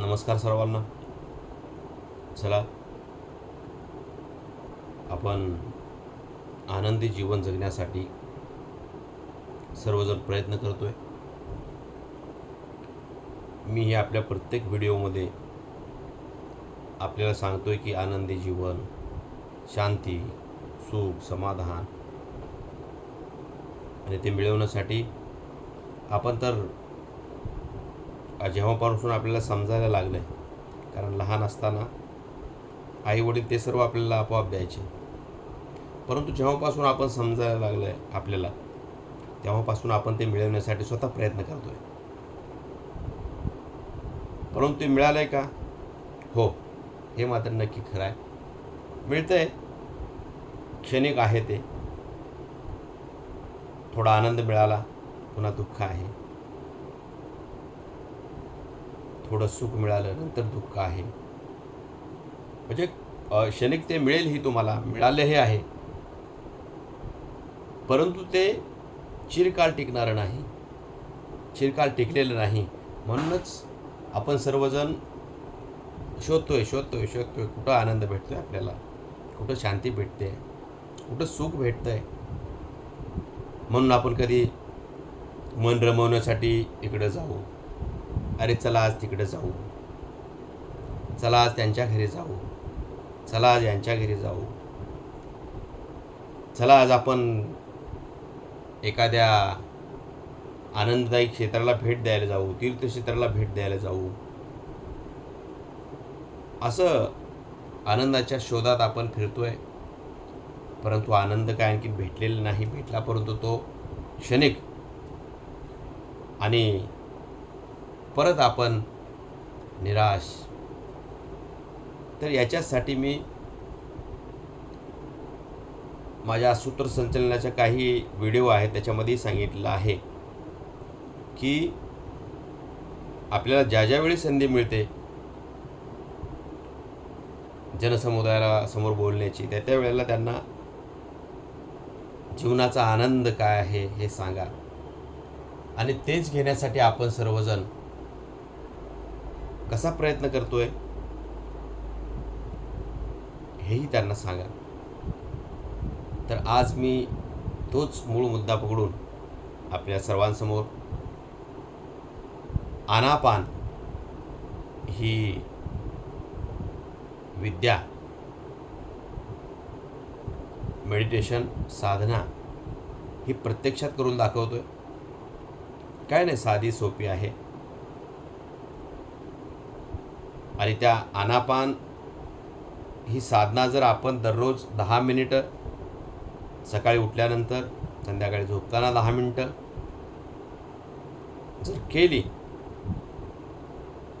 नमस्कार सर्वांना. चला. आपण आनंदी जीवन जगण्यासाठी सर्वजण प्रयत्न करतो आहे मी हे आपल्या प्रत्येक व्हिडिओमध्ये आपल्याला सांगतो आहे की आनंदी जीवन शांती सुख समाधान आणि ते मिळवण्यासाठी आपण तर जेव्हापासून आपल्याला समजायला लागलं आहे कारण लहान असताना आईवडील ते सर्व आपल्याला आपोआप द्यायचे. परंतु जेव्हापासून आपण समजायला लागलं आहे आपल्याला तेव्हापासून आपण ते मिळवण्यासाठी स्वतः प्रयत्न करतो आहे परंतु ते मिळालं आहे का? हो हे मात्र नक्की खरं आहे. मिळतं आहे क्षणिक आहे ते. थोडा आनंद मिळाला पुन्हा दुःख आहे. थोडं सुख मिळालं नंतर दुःख आहे. म्हणजे क्षणिक ते मिळेल ही तुम्हाला मिळाले हे आहे. परंतु ते चिरकाळ टिकणारं नाही. चिरकाळ टिकलेलं नाही. म्हणूनच आपण सर्वजण शोधतोय शोधतोय शोधतोय कुठं आनंद भेटतोय आपल्याला? कुठं शांती भेटते? कुठं सुख भेटतंय? म्हणून आपण कधी मन रमवण्यासाठी इकडं जाऊ. अरे चला आज तिकडे जाऊ. चला आज त्यांच्या घरी जाऊ. चला आज यांच्या घरी जाऊ. चला आज आपण एखाद्या आनंददायी क्षेत्राला भेट द्यायला जाऊ तीर्थक्षेत्राला भेट द्यायला जाऊ. असं आनंदाच्या शोधात आपण फिरतोय. परंतु आनंद काय आणखी भेटलेला नाही भेटला परंतु तो क्षणिक आणि परत आपण निराश. तर याच्यासाठी मी माझ्या सूत्रसंचलनाच्या काही व्हिडिओ आहेत त्याच्यामध्येही सांगितलं आहे की आपल्याला ज्या ज्यावेळी संधी मिळते जनसमुदायाला समोर बोलण्याची त्या त्या वेळेला त्यांना जीवनाचा आनंद काय आहे हे सांगा. आणि तेच घेण्यासाठी आपण सर्वजण कसा प्रयत्न करतोय? हेही त्यांना सांगा. तर आज मी तोच मूळ मुद्दा पकडून आपल्या सर्वांसमोर आनापान ही विद्या मेडिटेशन साधना ही प्रत्यक्षात करून दाखवतोय. काय नाही साधी सोपी आहे. आणि त्या आनापान ही साधना जर आपण दररोज दहा मिनिटं सकाळी उठल्यानंतर संध्याकाळी झोपताना दहा मिनटं जर केली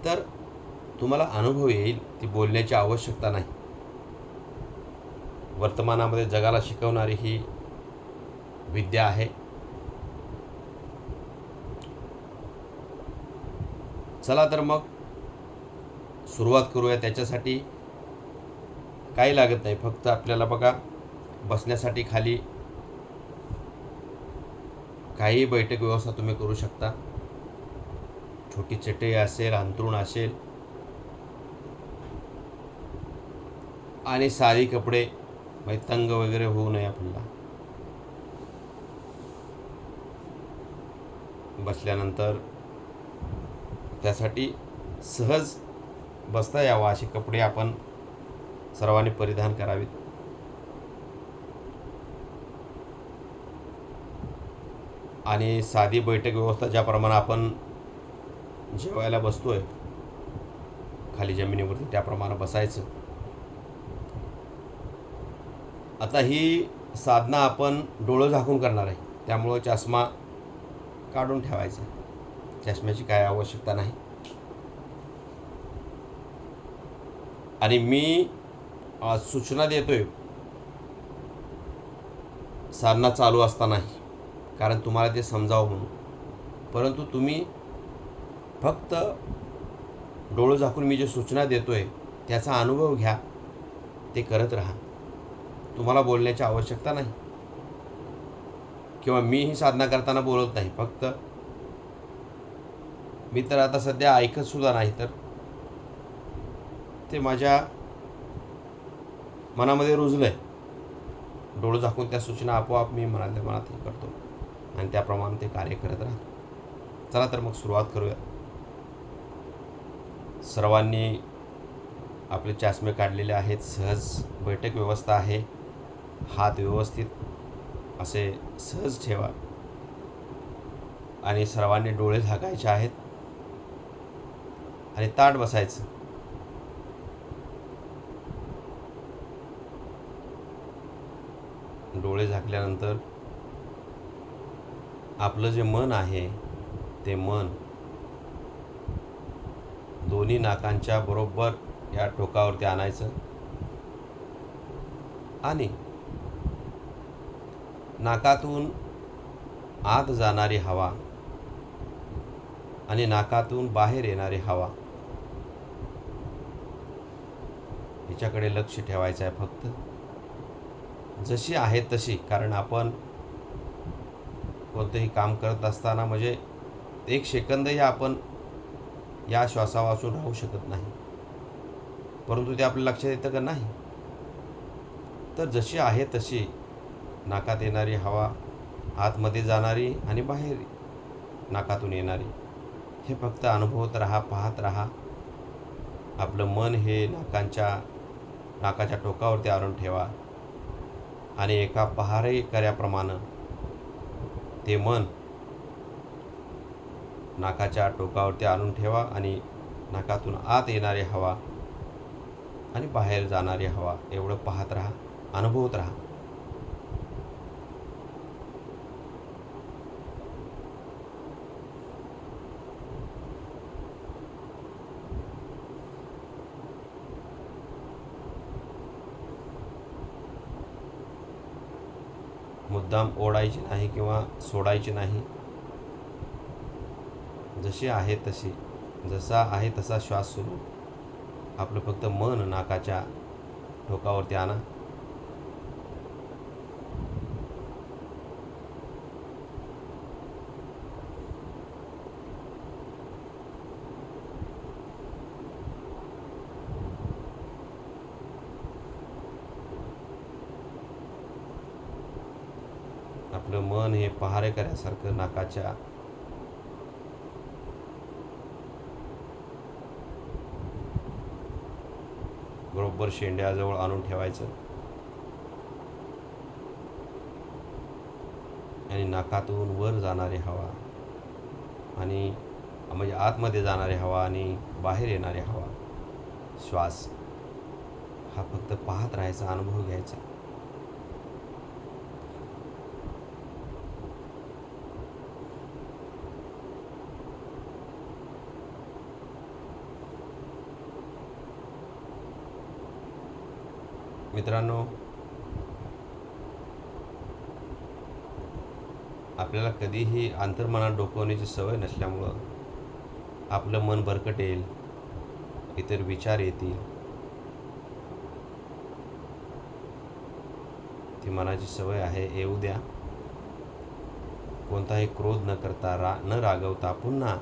तर तुम्हाला अनुभव येईल ती बोलण्याची आवश्यकता नाही. वर्तमानामध्ये जगाला शिकवणारी ही विद्या आहे. चला तर मग सुरुवात करूया. त्याच्यासाठी काही लागत नाही. फक्त आपल्याला बघा बसण्यासाठी खाली काही बैठक व्यवस्था तुम्ही करू शकता. छोटी चटई असेल अंतरुण असेल. आणि साधी कपडे म्हणजे तंग वगैरे होऊ नये आपल्याला. बसल्यानंतर त्यासाठी सहज बसता यावं असे कपडे आपण सर्वांनी परिधान करावेत. आणि साधी बैठक व्यवस्था ज्याप्रमाणे आपण जेवायला बसतोय खाली जमिनीवरती त्याप्रमाणे बसायचं. आता ही साधना आपण डोळं झाकून करणार आहे. त्यामुळं चष्मा काढून ठेवायचा. चष्म्याची काय आवश्यकता नाही. आणि मी सूचना देतो आहे साधना चालू असतानाही. कारण तुम्हाला ते समजावं म्हणून. परंतु तुम्ही फक्त डोळं झाकून मी जे सूचना देतो आहे त्याचा अनुभव घ्या. ते करत राहा. तुम्हाला बोलण्याची आवश्यकता नाही. किंवा मी ही साधना करताना बोलत नाही. फक्त मी तर आता सध्या ऐकतसुद्धा नाही तर ते माझ्या मनामध्ये रुजलं आहे डोळं झाकून त्या सूचना आपोआप मी मनातल्या मनात हे करतो आणि त्याप्रमाणे ते कार्य करत राहतो. चला तर मग सुरुवात करूया. सर्वांनी आपले चष्मे काढलेले आहेत. सहज बैठक व्यवस्था आहे. हात व्यवस्थित असे सहज ठेवा. आणि सर्वांनी डोळे झाकायचे आहेत. आणि ताट बसायचं. डोळे झाकल्यानंतर आपलं जे मन आहे ते मन दोन्ही नाकांच्या बरोबर या टोकावरती आणायचं आणि नाकातून आत जाणारी हवा आणि नाकातून बाहेर येणारी हवा हिच्याकडे लक्ष ठेवायचं आहे फक्त. जशी आहे तशी. कारण आपण कोणतंही काम करत असताना म्हणजे एक सेकंदही आपण या श्वासापासून राहू शकत नाही. परंतु ते आपल्या लक्षात येतं का नाही? तर जशी आहे तशी नाकात येणारी हवा आतमध्ये जाणारी आणि बाहेर नाकातून येणारी हे फक्त अनुभवत राहा पाहत राहा. आपलं मन हे नाकांच्या नाकाच्या टोकावरती आणून ठेवा. आणि एका पहारेकऱ्याप्रमाणे ते मन नाकाच्या टोकावरती आणून ठेवा आणि नाकातून आत येणारी हवा आणि बाहेर जाणारी हवा एवढं पाहत राहा अनुभवत राहा. मुद्दाम ओढायची नाही किंवा सोडायची नाही. जशी आहे तशी जसा आहे तसा श्वास सुरू. आपलं फक्त मन नाकाच्या टोकावरती आणा आपलं मन हे पहारेकऱ्यासारखं नाकाच्या बरोबर शेंड्याजवळ आणून ठेवायचं. आणि नाकातून वर जाणारी हवा आणि म्हणजे आतमध्ये जाणारी हवा आणि बाहेर येणारी हवा. श्वास हा फक्त पाहत राहायचा अनुभव घ्यायचा. मित्रांनो आपल्याला कधीही अंतर्मनात डोकवण्याची सवय नसल्यामुळं आपलं मन भरकटेल इतर विचार येतील. ती मनाची सवय आहे येऊ द्या. कोणताही क्रोध न करता रा न रागवता पुन्हा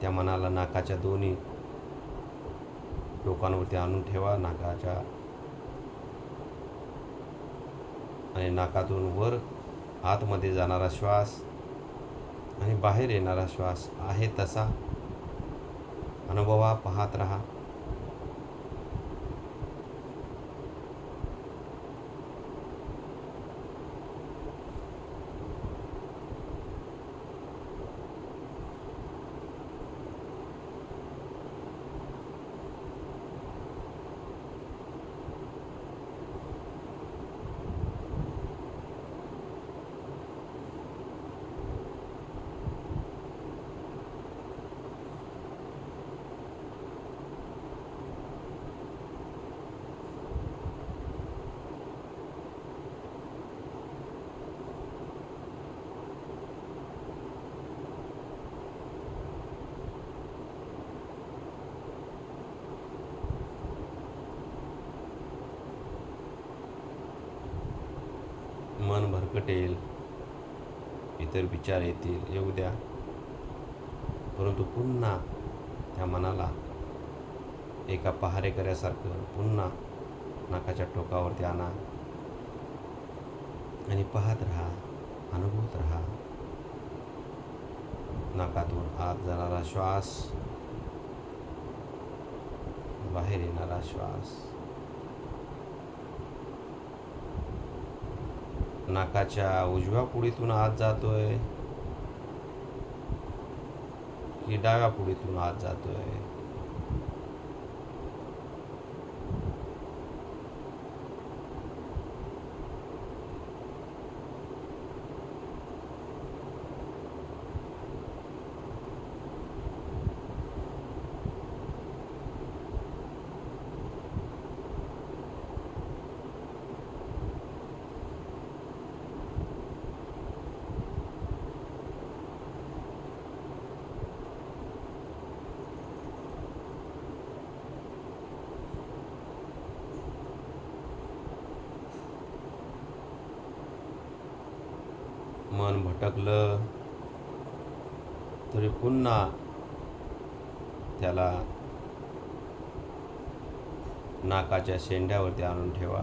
त्या मनाला नाकाच्या दोन्ही लोकांवरती आणून ठेवा नाकाच्या आणि नाकातून वर आतमध्ये जाणारा श्वास आणि बाहेर येणारा श्वास आहे तसा. अनुभवा पाहत राहा. कटेल इतर विचार येतील. येऊ द्या. परंतु पुन्हा त्या मनाला एका पहारेकऱ्यासारखं पुन्हा नाकाच्या टोकावरती आणा आणि पाहत राहा अनुभवत राहा. नाकातून आत जाणारा श्वास बाहेर येणारा श्वास. नाकाच्या उजव्या पुडीतून आत जातोय. की डाव्या पुडीतून आत जातोय. मन भटकलं तरी पुन्हा त्याला नाकाच्या शेंड्यावरती आणून ठेवा.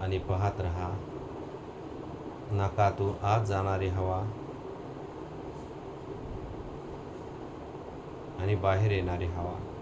आणि पाहत रहा नाकातून आत जाणारी हवा आणि बाहेर येणारी हवा.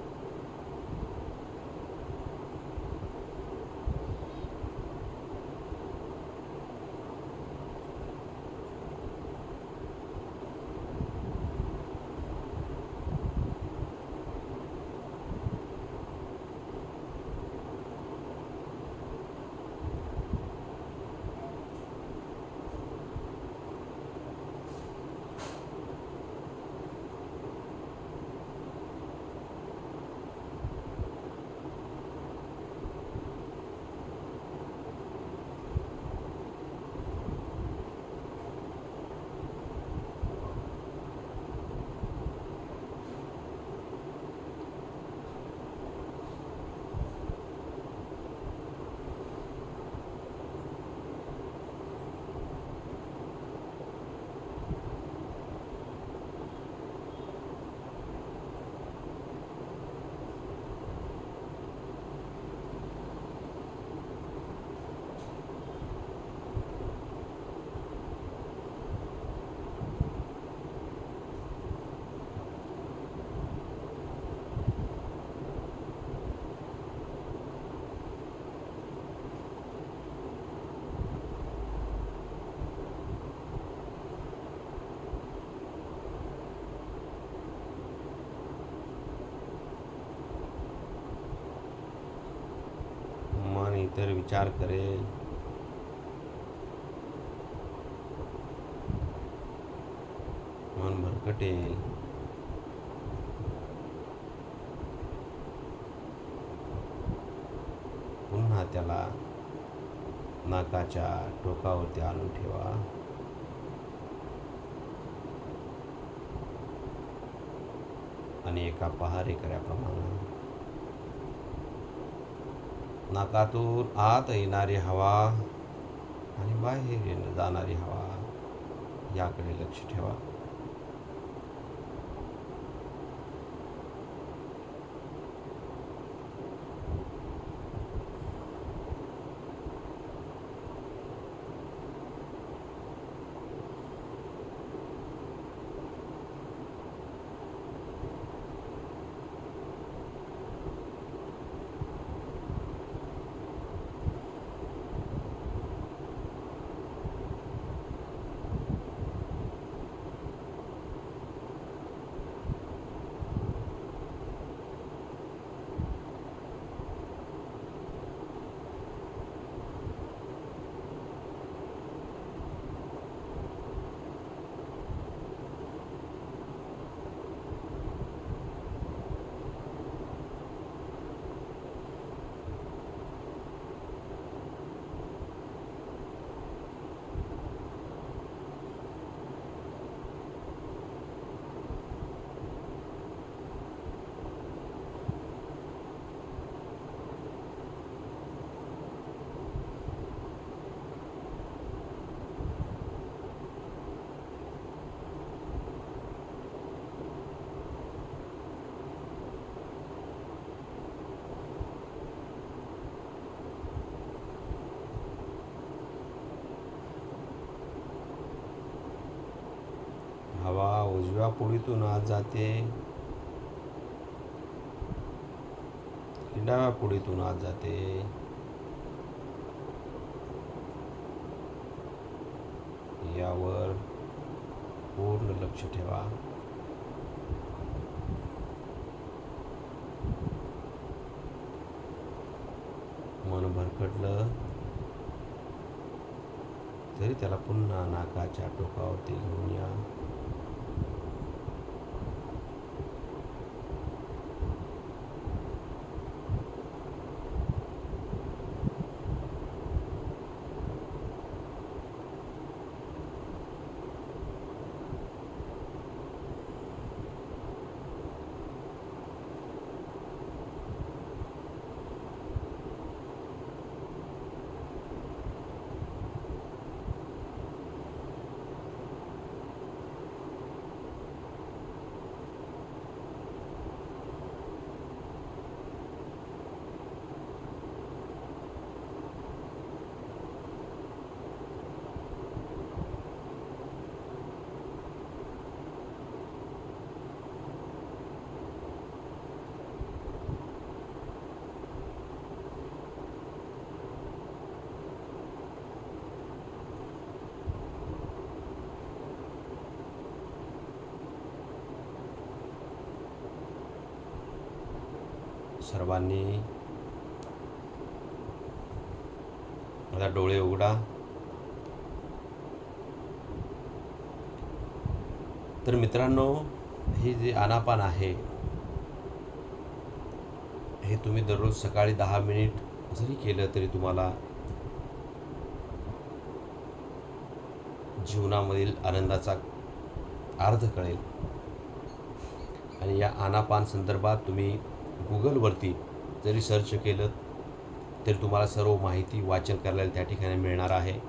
तर विचार करेल मन भरकटेल पुन्हा त्याला नाकाच्या टोकावरती आणून ठेवा. आणि एका पहारेकऱ्याप्रमाणे नाकातून आत येणारी हवा आणि बाहेर जाणारी हवा याकडे लक्ष ठेवा. उजव्या पुढीतून आत जाते की डाव्या पुढीतून आत जाते. यावर पूर्ण लक्ष ठेवा. मन भरकटलं तरी त्याला पुन्हा नाकाच्या टोकावरती घेऊन या. सर्वांनी आता डोळे उघडा. तर मित्रांनो हे जे आनापान आहे हे तुम्ही दररोज सकाळी दहा मिनिट जरी केलं तरी तुम्हाला जीवनामधील आनंदाचा अर्थ कळेल. आणि या आनापान संदर्भात तुम्ही गुगलवरती जरी सर्च केलं तरी तुम्हाला सर्व माहिती वाचन करायला त्या ठिकाणी मिळणार आहे.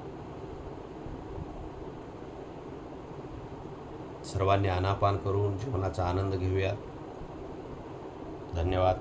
सर्वांनी आनापान करून जीवनाचा आनंद घेऊया. धन्यवाद.